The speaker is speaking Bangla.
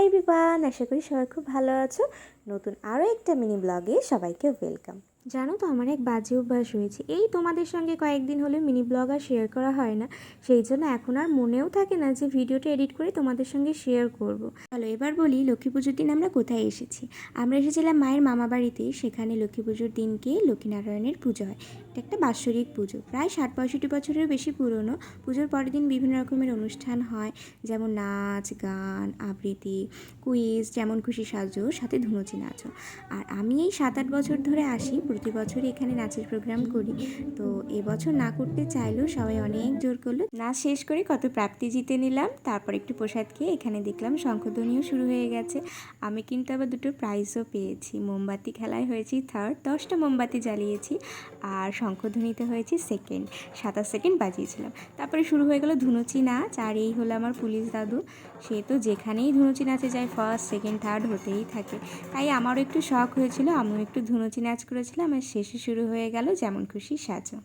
হাই বিবান আশা করি সবাই খুব ভালো আছো। নতুন আরও একটা মিনি ব্লগে সবাইকে ওয়েলকাম জানো তো আমার এক বাজে অভ্যাস হয়েছে। এই তোমাদের সঙ্গে কয়েকদিন হলে মিনি ব্লগ আর শেয়ার করা হয় না। সেই জন্য এখন আর মনেও থাকে না যে ভিডিওটা এডিট করে তোমাদের সঙ্গে শেয়ার করব। চলো এবার বলি লক্ষ্মী পুজোর দিন আমরা কোথায় এসেছি? আমরা এসেছিলাম মায়ের মামা বাড়িতে সেখানে লক্ষ্মী পুজোর দিনকে লক্ষ্মীনারায়ণের পুজো হয়। এটা একটা বাৎসরিক পুজো। প্রায় ষাট পঁয়ষট্টি বছরের বেশি পুরনো পুজোর পরের দিন বিভিন্ন রকমের অনুষ্ঠান হয়। যেমন নাচ, গান, আবৃত্তি, কুইজ, যেমন খুশি সাজো, সাথে ধুনুচি নাচও আর আমি এই সাত আট বছর ধরে আসি, প্রতি বছরই এখানে নাচের প্রোগ্রাম করি। তো এবছর না করতে চাইলেও সবাই অনেক জোর করল। নাচ শেষ করে কত প্রাপ্তি জিতে নিলাম, তারপর একটু প্রসাদ খেয়ে এখানে দেখলাম শঙ্খধ্বনিও শুরু হয়ে গেছে। আমি কিন্তু আবার দুটো প্রাইজও পেয়েছি। মোমবাতি খেলায় হয়েছি থার্ড দশটা মোমবাতি জ্বালিয়েছি। আর শঙ্খধ্বনিতে হয়েছি সেকেন্ড। সাতাশ সেকেন্ড বাজিয়েছিলাম। তারপরে শুরু হয়ে গেল ধুনুচি নাচ, আর এই হলো আমার পুলিশ দাদু। সে তো যেখানেই ধুনুচি নাচে যায় ফার্স্ট সেকেন্ড থার্ড হতেই থাকে। তাই আমারও একটু শখ হয়েছিল, আমিও একটু ধুনুচি নাচ করেছিলাম, আর শেষে শুরু হয়ে গেল যেমন খুশি সাজো।